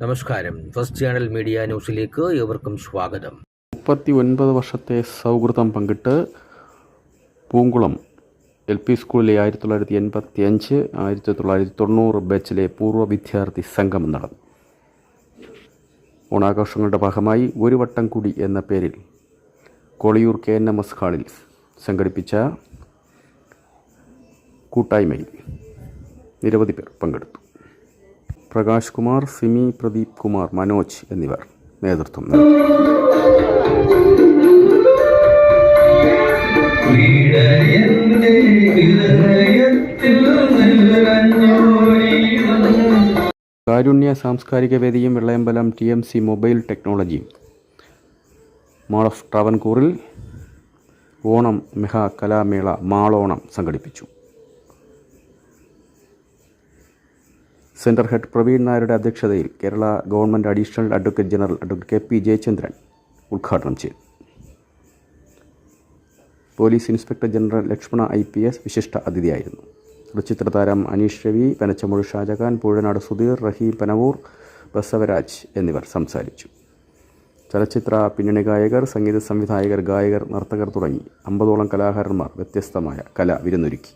നമസ്കാരം. First channel media ന്യൂസിലേക്ക് ഏവർക്കും സ്വാഗതം. മുപ്പത്തി ഒൻപത് വർഷത്തെ സൗഹൃദം പങ്കിട്ട് പൂങ്കുളം എൽ പി സ്കൂളിലെ ആയിരത്തി തൊള്ളായിരത്തി എൺപത്തി അഞ്ച് ആയിരത്തി തൊള്ളായിരത്തി തൊണ്ണൂറ് ബാച്ചിലെ പൂർവ വിദ്യാർത്ഥി സംഗമം നടന്നു. ഓണാഘോഷങ്ങളുടെ ഭാഗമായി ഒരു വട്ടം കൂടി എന്ന പേരിൽ Koliyoor K N M S ഹാളിൽ സംഘടിപ്പിച്ച കൂട്ടായ്മയിൽ നിരവധി പേർ പങ്കെടുത്തു. പ്രകാശ് കുമാർ സിമി പ്രദീപ് കുമാർ മനോജ് എന്നിവർ നേതൃത്വം കാരുണ്യ സാംസ്കാരിക വേദിയും Vellayambalam T M C mobile ടെക്നോളജിയും. മാൾ ഓഫ് ട്രാവൻകൂറിൽ ഓണം മെഹാ കലാമേള മാളോണം സംഘടിപ്പിച്ചു. സെന്റർ ഹെഡ് പ്രവീൺ നായരുടെ അധ്യക്ഷതയിൽ Kerala government additional advocate general advocate K P Jayachandran ഉദ്ഘാടനം ചെയ്തു. Police inspector general Lakshmana I P S വിശിഷ്ട അതിഥിയായിരുന്നു. ചലച്ചിത്ര താരം അനീഷ് രവി പനച്ചമുഴ ഷാജഹാൻ പൂഴനാട് സുധീർ റഹീം പനവൂർ ബസവരാജ് എന്നിവർ സംസാരിച്ചു. ചലച്ചിത്ര പിന്നണി ഗായകർ സംഗീത സംവിധായകർ ഗായകർ നർത്തകർ തുടങ്ങി അമ്പതോളം കലാകാരന്മാർ വ്യത്യസ്തമായ കല വിരുന്നൊരുക്കി.